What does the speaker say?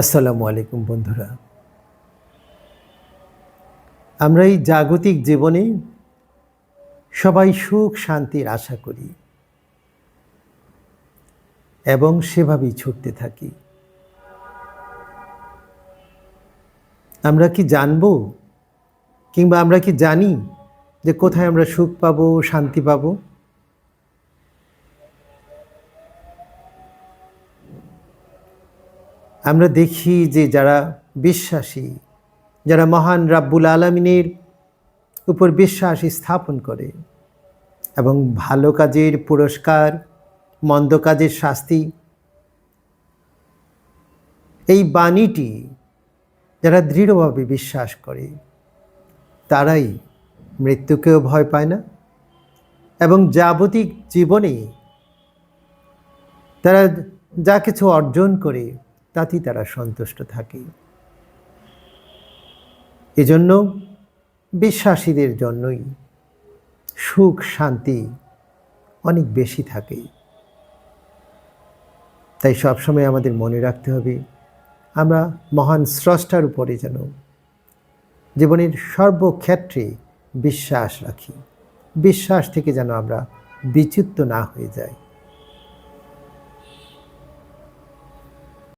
আসসালামু আলাইকুম বন্ধুরা। আমরা এই জাগতিক জীবনে সবাই সুখ, শান্তির আশা করি এবং সেভাবেই ছুটতে থাকি। আমরা কি জানব কিংবা আমরা কি জানি যে কোথায় আমরা সুখ পাবো, শান্তি পাবো? আমরা দেখি যে যারা বিশ্বাসী, যারা মহান রাব্বুল আলমিনের উপর বিশ্বাস স্থাপন করে এবং ভালো কাজের পুরস্কার, মন্দ কাজের শাস্তি, এই বাণীটি যারা দৃঢ়ভাবে বিশ্বাস করে, তারাই মৃত্যুকেও ভয় পায় না এবং যাবতিক জীবনে তারা যা কিছু অর্জন করে তাতেই তারা সন্তুষ্ট থাকে। এজন্য বিশ্বাসীদের জন্যই সুখ, শান্তি অনেক বেশি থাকে। তাই সবসময় আমাদের মনে রাখতে হবে, আমরা মহান স্রষ্টার উপরে যেন জীবনের সর্বক্ষেত্রে বিশ্বাস রাখি। বিশ্বাস থেকে যেন আমরা বিচ্যুত না হয়ে যাই।